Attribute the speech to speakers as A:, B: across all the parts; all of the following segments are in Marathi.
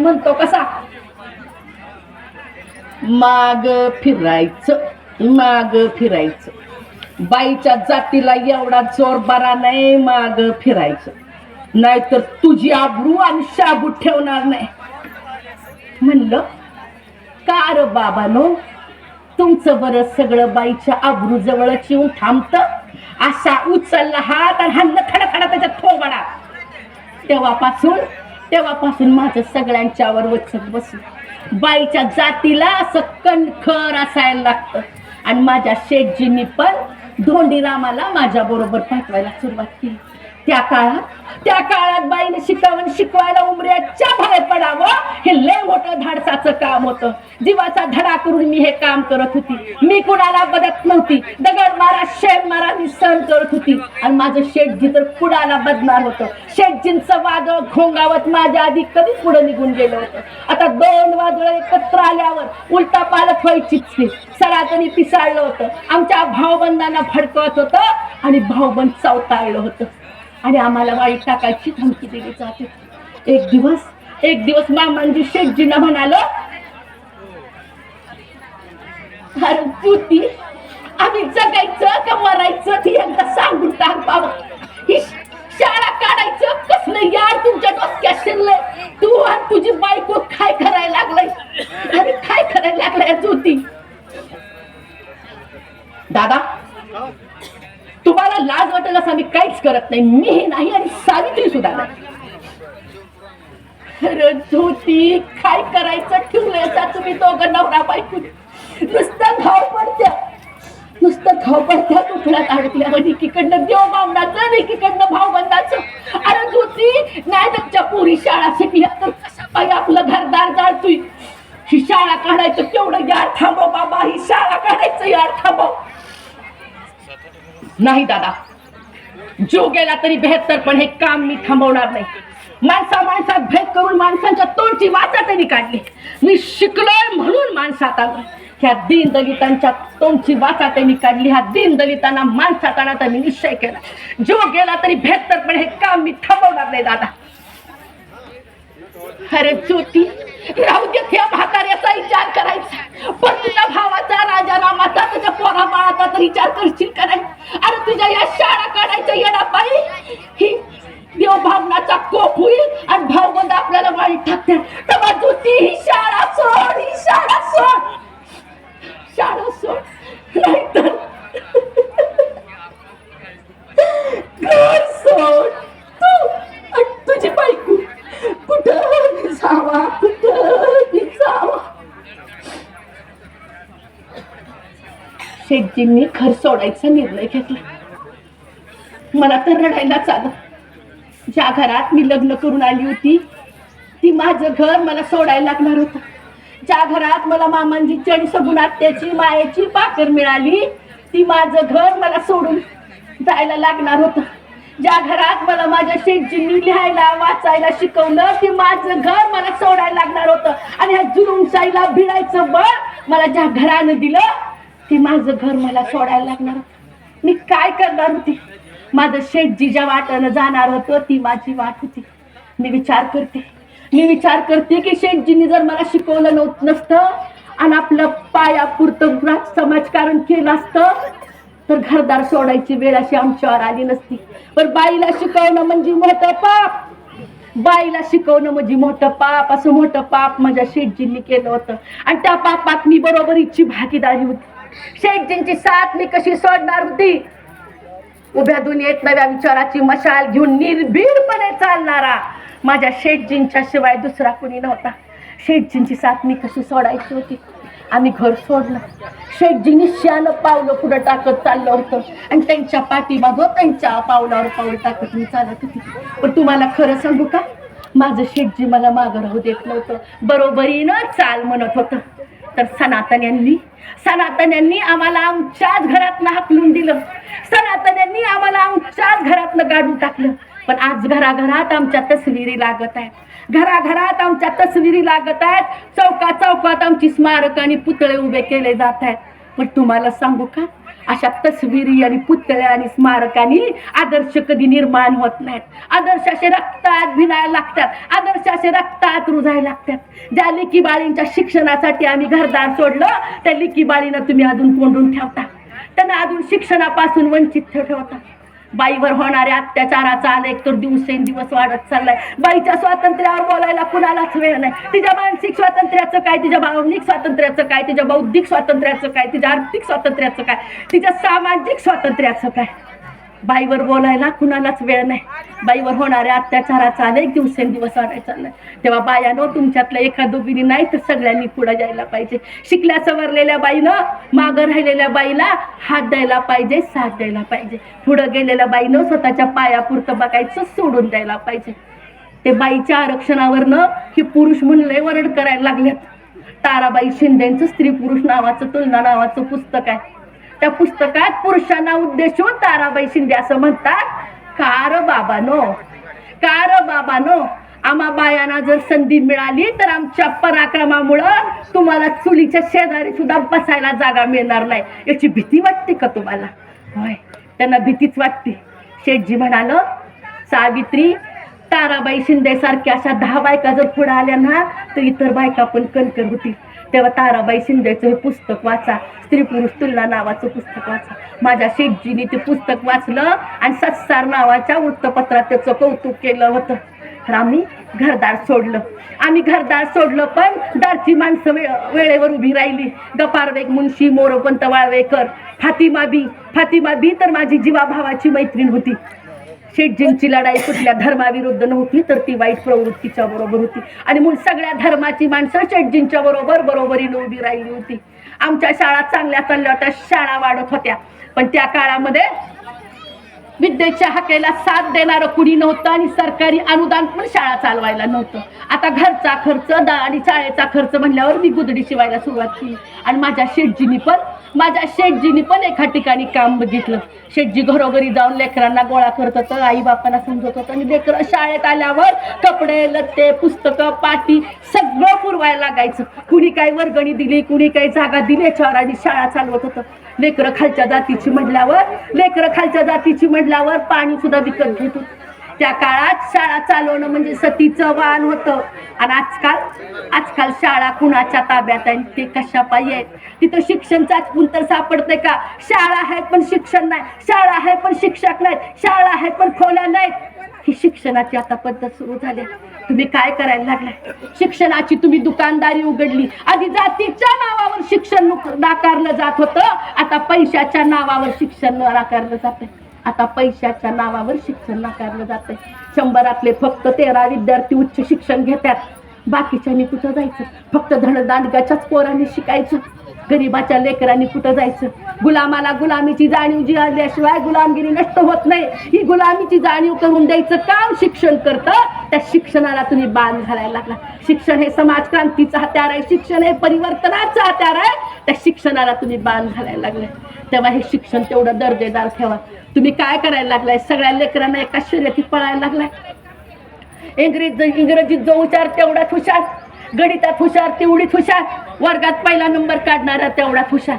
A: म्हणतो कसा? माग फिरायचं माग फिरायचं. बाईच्या जातीला एवढा जोर बरा नाही माग फिरायचं. नाहीतर तुझी आबरू आणि शाबू ठेवणार नाही. म्हणलं का र बाबानो? तुमचं बरं सगळं बाईच्या आबरू जवळच येऊन थांबत. असा उचलला हात आणि हल्ल खडा खडा त्याच्यात थोबडा तेव्हापासून तेव्हापासून माझं सगळ्यांच्यावर वचत बसलं बाईच्या जातीला असं कणखर असायला लागतं. आणि माझ्या शेठजींनी पण धोंडीरामाला माझ्या बरोबर पाठवायला सुरुवात केली. त्या काळात त्या काळात बाईने शिकावण शिकवायला उमऱ्याच्या बाहेर पडा हे लय मोठं धाडसाचं काम होतं. जीवाचा धडा करून मी हे काम करत होती. मी कुणाला बदत नव्हती. दगड मारा शेण मारा मी सहन करत होती. आणि माझं शेठजी तर कुणाला बदणार होतं. शेठजींचं वादळ घोंगावत माझ्या आधी कधीच पुढे निघून गेलं होतं. आता दोन वादळ एकत्र आल्यावर उलटा पालट व्हायचीच नाही सरातनी पिसाळलं होतं. आमच्या भाऊबंदांना भडकवत होतं आणि भाऊबंद चवताळलं होतं. आणि आम्हाला वाईट टाकायची धमकी दिली जाते. एक दिवस एक दिवस मामांजी शेठजींना म्हणाल अरे ज्योती आम्ही जगायचं का मरायचं ते एकदा सांगून टाक बाबा. ही शाळा काढायचं कसलं यार तुमच्या डोक्यात शिरलंय? तू आणि तुझी बायको काय करायला लागलाय. अरे काय करायला लागलाय ज्योती. दादा तुम्हाला लाज वाटेल असं मी काहीच करत नाही. मी नाही आणि सावित्री सुद्धा नाही. अरे ज्योती काय करायचं ठेवलंय तुम्ही दोघं नवरा बायको. नुसतं धावपडत्या नुसतं धावपडत्या तुकड्यात अडकल्या. म्हणजे एकीकडनं देव बावणाचं आणि एकीकडनं भावबंदाचं अरे ज्योती नाही तुमच्या पुरी शाळा शिकल्या तर कशा पाहिजे आपलं घरदार जाळतोय? ही शाळा काढायचं केवढं यार थांबव बाबा ही शाळा काढायचं यार थांबव. नाही दादा जो गेला तरी बेहत्तर पण हे काम मी थांबवणार नाही. माणसा माणसात भेद करून माणसांच्या तोंडची वाचा त्यांनी काढली. मी शिकलोय म्हणून माणसात आलो ह्या दीन दलितांच्या तोंडची वाचा त्यांनी काढली ह्या दीन दलितांना माणसात आणा निश्चय केला. जो गेला तरी बेहत्तर पण हे काम मी थांबवणार नाही दादा. अरे ज्योती राहू दे त्या म्हाताऱ्याचा विचार करायचा. पण तुझ्या भावाचा राजा रामाचा तुझ्या पोरा बाळाचा तर विचार करशील करायचा नाही अरे तुझ्या या शाळा काढायच्या येणार बाई ही देव भावनाचा कोप होईल आणि भावबंद आपल्याला वाईट टाकते तेव्हा ज्योती ही शाळा सोड ही शाळा सोड शाळा सोड नाहीतर घर सोड तू आणि तुझी बायको कुठं जावा कुठं जावा शेठजींनी घर सोडायचा निर्णय घेतला. मला तर रडायलाच आलं ज्या घरात मी लग्न करून आली होती ती माझं घर मला सोडायला लागणार होतं. ज्या घरात मला मामांची आणि सगून आत्याची मायाची पाकर मिळाली ती माझं घर मला सोडून जायला लागणार होतं. ज्या घरात मला माझ्या शेटजींनी लिहायला वाचायला शिकवलं ते माझं घर मला सोडायला लागणार होतं. आणि ह्या जुलुमशाहीला भिडायचं बळ मला ज्या घरानं दिलं ते माझं घर मला सोडायला लागणार. मी काय करणार होती? माझं शेठजी ज्या वाटानं जाणार होतं ती माझी वाट होती. मी विचार करते. मी विचार करते की शेठजींनी जर मला शिकवलं नव्हतं नसतं आणि आपलं पायापुरतं समाजकारण केलं असतं तर घरदार सोडायची वेळ अशी आमच्यावर आली नसती. पण बाईला शिकवणं म्हणजे मोठं पाप. बाईला शिकवणं म्हणजे मोठं पाप. असं मोठं पाप माझ्या शेठजींनी केलं होतं. आणि त्या पापात मी बरोबरीची भागीदारी होती. शेठजींची साथ मी कशी सोडणार होती? उभ्या दुनियेत नव्या विचाराची मशाल घेऊन निर्भीडपणे चालणारा माझ्या शेठजींच्या शिवाय दुसरा कुणी नव्हता. शेठजींची साथ मी कशी सोडायची होती? आम्ही घर सोडलं. शेठजींनी श्यानं पावलं पुढं टाकत चाललं होतं. आणि त्यांच्या पाठीमागं त्यांच्या पावलावर पाऊल टाकत मी चालत होती. पण तुम्हाला खरं सांगू का? माझं शेठजी मला मागं राहू देत नव्हतं. बरोबरीनं चाल म्हणत होतं. तर सनातन यांनी सनातन यांनी आम्हाला आमच्याच घरातनं हाकलून दिलं. सनातन यांनी आम्हाला आमच्याच घरातनं काढून टाकलं. पण आज घराघरात आमच्या तस्विरी लागत आहेत. घराघरात आमच्या तस्विरी लागत आहेत. चौका चौकात आमची स्मारक आणि पुतळे उभे केले जात आहेत. पण तुम्हाला सांगू का? अशा तस्विरी आणि पुतळ्या आणि स्मारकांनी आदर्श कधी निर्माण होत नाहीत. आदर्श असे रक्तात भिनायला लागतात. आदर्श असे रक्तात रुजायला लागतात. ज्या लिकी बाळींच्या शिक्षणासाठी आम्ही घरदार सोडलं त्या लिकी बाळींना तुम्ही अजून कोंडून ठेवता. त्यांना अजून शिक्षणापासून वंचित ठेवता. बाईवर होणाऱ्या अत्याचाराचा अनेक तर दिवसेंदिवस वाढत चाललाय. बाईच्या स्वातंत्र्यावर बोलायला कुणालाच वेळ नाही. तिच्या मानसिक स्वातंत्र्याचं काय तिच्या भावनिक स्वातंत्र्याचं काय तिच्या बौद्धिक स्वातंत्र्याचं काय तिच्या आर्थिक स्वातंत्र्याचं काय तिच्या सामाजिक स्वातंत्र्याचं काय? बाईवर बोलायला कुणालाच वेळ नाही. बाईवर होणाऱ्या अत्याचाराचा अनेक दिवसेंदिवस वाढायला चाललाय. तेव्हा बायानो तुमच्यातल्या एका दोघींनी नाही तर सगळ्यांनी पुढे जायला पाहिजे. शिकल्या सवरलेल्या बाईनं मागं राहिलेल्या बाईला हात द्यायला पाहिजे साथ द्यायला पाहिजे. पुढं गेलेल्या बाईनं स्वतःच्या पायापुरतं बघायचं सोडून द्यायला पाहिजे. ते बाईच्या आरक्षणावरनं हे पुरुष म्हणले वरड करायला लागल्यात ताराबाई शिंदेचं स्त्री पुरुष नावाचं तुलना नावाचं पुस्तक आहे. त्या पुस्तकात पुरुषांना उद्देशून ताराबाई शिंदे असं म्हणतात कार बाबानो कार बाबानो आम्हा बायांना जर संधी मिळाली तर आमच्या पराक्रमामुळं तुम्हाला चुलीच्या शेजारी सुद्धा बसायला जागा मिळणार नाही. याची भीती वाटते का तुम्हाला? होय त्यांना भीतीच वाटते. शेठजी म्हणाल सावित्री ताराबाई शिंदे सारख्या अशा दहा बायका जर पुढे आल्या ना तर इतर बायका पण कणकर होतील. तेव्हा ताराबाई शिंदेचं हे पुस्तक वाचा स्त्री पुरुष तुलना नावाचं पुस्तक वाचा. माझ्या शेठजीने ते पुस्तक वाचलं आणि सत्सार नावाच्या वृत्तपत्रात त्याचं कौतुक केलं होतं. तर आम्ही घरदार सोडलं. आम्ही घरदार सोडलं पण दारची माणसं वे वेळेवर उभी राहिली. गपारवेग मुन्शी मोरोपंत वाळवेकर फातिमा बी फातिमा बी तर माझी जीवाभावाची मैत्रीण होती. शेटजींची लढाई कुठल्या धर्माविरुद्ध नव्हती तर ती वाईट प्रवृत्तीच्या बरोबर होती. आणि म्हणून सगळ्या धर्माची माणसं शेटजींच्या बरोबर बरोबरीने उभी राहिली होती. आमच्या शाळा चांगल्या चालल्या होत्या शाळा वाढत होत्या. पण त्या काळामध्ये विद्येच्या हाकेला साथ देणारं कुणी नव्हतं आणि सरकारी अनुदान पण शाळा चालवायला नव्हतं. आता घरचा खर्च दा आणि शाळेचा खर्च म्हणल्यावर मी गुदडी शिवायला सुरुवात केली. आणि माझ्या शेटजीनी पण माझ्या शेठजीनी पण एका ठिकाणी काम बघितलं. शेठजी घरोघरी जाऊन लेकरांना गोळा करत होतं आई बापाला समजत होतं आणि लेकरं शाळेत आल्यावर कपडे लत्ते पुस्तकं पाटी सगळं पुरवायला लागायचं. कुणी काही वर्गणी दिली कुणी काही जागा दिली याच्यावर आणि शाळा चालवत होतं. लेकरं खालच्या जातीची म्हटल्यावर लेकरं खालच्या जातीची म्हटल्यावर पाणी सुद्धा विकत घेत होतं. त्या काळात शाळा चालवणं म्हणजे सतीचं वाहन होतं. आणि आजकाल आजकाल शाळा कुणाच्या ताब्यात आहे ते कशा पायी आहेत? तिथं शिक्षणचाच तर सापडते का? शाळा आहे पण शिक्षण नाही. शाळा आहे पण शिक्षक नाहीत. शाळा आहे पण खोल्या नाहीत. ही शिक्षणाची आता पद्धत सुरू झाली. तुम्ही काय करायला लागलाय? शिक्षणाची तुम्ही दुकानदारी उघडली. आधी जातीच्या नावावर शिक्षण नाकारलं जात होतं. आता पैशाच्या नावावर शिक्षण नाकारलं जात आता पैशाच्या नावावर शिक्षण नाकारलं जाते शंभरातले फक्त तेरा विद्यार्थी उच्च शिक्षण घेतात. बाकीच्यानी कुठं जायचं? फक्त धनदांडगाच्याच पोरांनी शिकायचं. गरीबाच्या लेकरांनी कुठं जायचं? गुलामाला गुलामीची जाणीव जी आल्याशिवाय गुलामगिरी नष्ट होत नाही. ही गुलामीची जाणीव करून द्यायचं काम शिक्षण करतं. त्या शिक्षणाला तुम्ही बाण घालायला लागला. शिक्षण हे समाज क्रांतीचं हत्यार आहे. शिक्षण हे परिवर्तनाचं हत्यार आहे. त्या शिक्षणाला तुम्ही बाण घालायला लागले. तेव्हा हे शिक्षण तेवढं दर्जेदार ठेवा. तुम्ही काय करायला लागलाय? सगळ्या लेकरांना एका शर्यतीत पळायला लागलाय. इंग्रजी इंग्रजीत जो हुशार तेवढाच हुशार. गणितात हुशार तेवढीच हुशार. वर्गात पहिला नंबर काढणारा तेवढाच हुशार.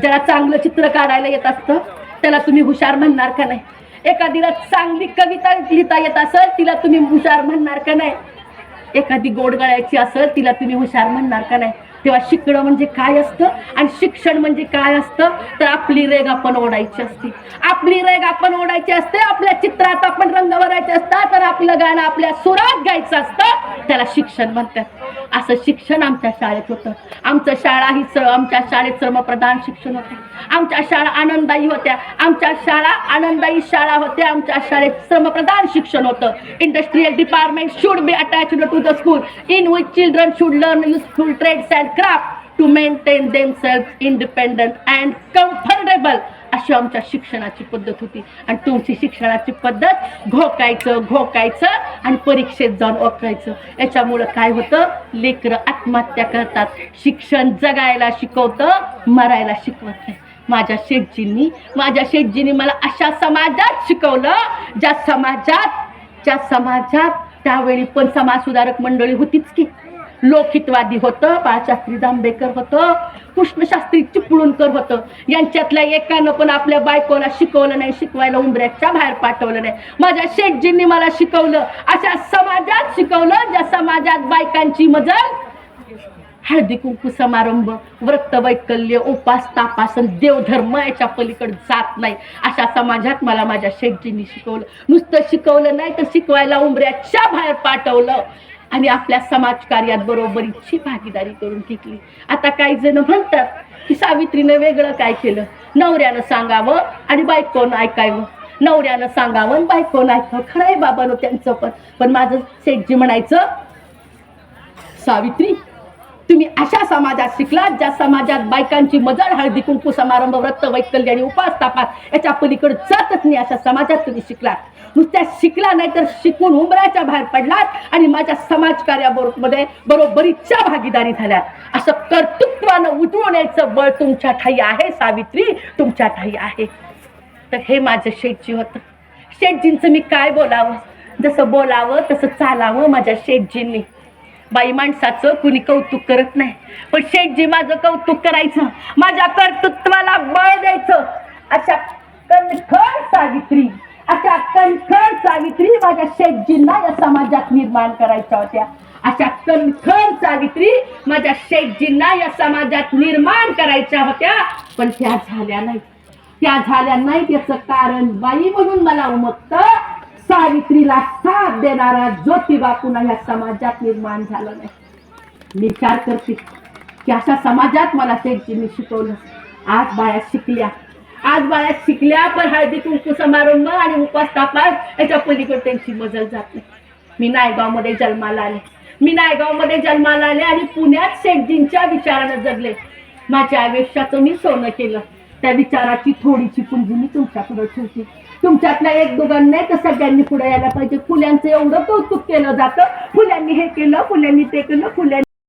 A: ज्याला चांगलं चित्र काढायला येत असतं त्याला तुम्ही हुशार म्हणणार का नाही? एखादीला चांगली कविता लिहिता येत असेल तिला तुम्ही हुशार म्हणणार का नाही? एखादी गोड गळ्याची असेल तिला तुम्ही हुशार म्हणणार का नाही? तेव्हा शिकणं म्हणजे काय असतं? आणि शिक्षण म्हणजे काय असतं? तर आपली रेग आपण ओढायची असते. आपली रेग आपण ओढायची असते आपल्या चित्रात आपण रंग भरायचे असतात तर आपलं गाणं आपल्या सुरात गायचं असतं. त्याला शिक्षण म्हणतात. असं शिक्षण आमच्या शाळेत होतं. आमचं शाळा ही स आमच्या शाळेत श्रमप्रधान शिक्षण होतं. आमच्या शाळा आनंददायी होत्या. आमच्या शाळा आनंददायी शाळा होत्या. आमच्या शाळेत श्रमप्रधान शिक्षण होतं. Industrial department should be attach to the school in which children should learn useful trades and craft to maintain themselves independent and comfortable अशी आमच्या शिक्षणाची पद्धत होती. आणि तुमची शिक्षणाची पद्धत घोकायचं घोकायचं आणि परीक्षेत जाऊन ओकायचं. याच्यामुळं काय होतं? लेकरं आत्महत्या करतात. शिक्षण जगायला शिकवतं मरायला शिकवत नाही. माझ्या शेठजींनी माझ्या शेठजींनी मला अशा समाजात शिकवलं ज्या समाजात ज्या समाजात त्यावेळी पण समाज सुधारक मंडळी होतीच की. लोकहितवादी होतं बाळशास्त्री जांभेकर होतं कृष्णशास्त्री चिपळूणकर होतं. यांच्यातल्या एकानं पण आपल्या बायकोला शिकवलं नाही शिकवायला उंबऱ्याच्या बाहेर पाठवलं नाही. माझ्या शेठजींनी मला शिकवलं अशा समाजात शिकवलं ज्या समाजात बायकांची मजल हळदी कुंकू समारंभ व्रत वैकल्य उपास तापासन देवधर्म याच्या पलीकडे जात नाही. अशा समाजात मला माझ्या शेठजींनी शिकवलं. नुसतं शिकवलं नाही तर शिकवायला उंबऱ्याच्या बाहेर पाठवलं. आणि आपल्या समाजकार्यात बरोबरीची भागीदारी करून घेतली आता काही जण म्हणतात की सावित्रीनं वेगळं काय केलं? नवऱ्यानं सांगावं आणि बायकोनं ऐकावं. नवऱ्यानं सांगावं आणि बायकोनं ऐकावं. खरं आहे बाबानं त्यांचं पण. पण माझं शेठजी म्हणायचं सावित्री तुम्ही अशा समाजात शिकलात ज्या समाजात बायकांची मजल हळदी कुंकू समारंभ व्रत वैकल्य आणि उपास तापास याच्या पलीकडे जातच नाही अशा समाजात तुम्ही शिकलात. नुसत्या शिकला नाही तर शिकून उंबऱ्याच्या बाहेर पडलात आणि माझ्या समाजकार्याबरोबर बरोबरीच्या भागीदारी झाल्यात. असं कर्तृत्वानं उजळून यायचं बळ तुमच्या ठाई आहे सावित्री तुमच्या ठाई आहे. तर हे माझं शेठजी होतं. शेठजींचं मी काय बोलावं? जसं बोलावं तसं चालावं माझ्या शेठजींनी. बाई माणसाचं कुणी कौतुक करत नाही. पण शेठजी माझं कौतुक करायचं. माझ्या कर्तृत्वाला बळ द्यायचं. अशा कणखळ सावित्री अशा कणखळ सावित्री माझ्या शेठजींना या समाजात निर्माण करायच्या होत्या. अशा कणखळ सावित्री माझ्या शेठजींना या समाजात निर्माण करायच्या होत्या. पण त्या झाल्या नाही त्या झाल्या नाहीत याचं कारण बाई म्हणून मला उमगतं सावित्रीला साथ देणारा ज्योतिबा पुन्हा या समाजात निर्माण झाला नाही. मी विचार करते की अशा समाजात मला शेठजींनी शिकवलं. आज बाया शिकल्या. आज बाया शिकल्या पण हळदी कुंकू समारंभ आणि उपास तापास याच्या पलीकडे त्यांची मजल जात नाही. मी नायगावमध्ये जन्माला आले. मी नायगावमध्ये जन्माला आले आणि पुण्यात शेठजींच्या विचारानं जगले. माझ्या आयुष्याचं मी सोनं केलं. त्या विचाराची थोडीशी पुंजी मी तुमच्याकडे ठेवते. तुमच्यातल्या एक दोघांना नाही तर सगळ्यांनी पुढे यायला पाहिजे. फुल्यांचं एवढं कौतुक केलं जातं. फुल्यांनी हे केलं फुल्यांनी ते केलं फुल्यांनी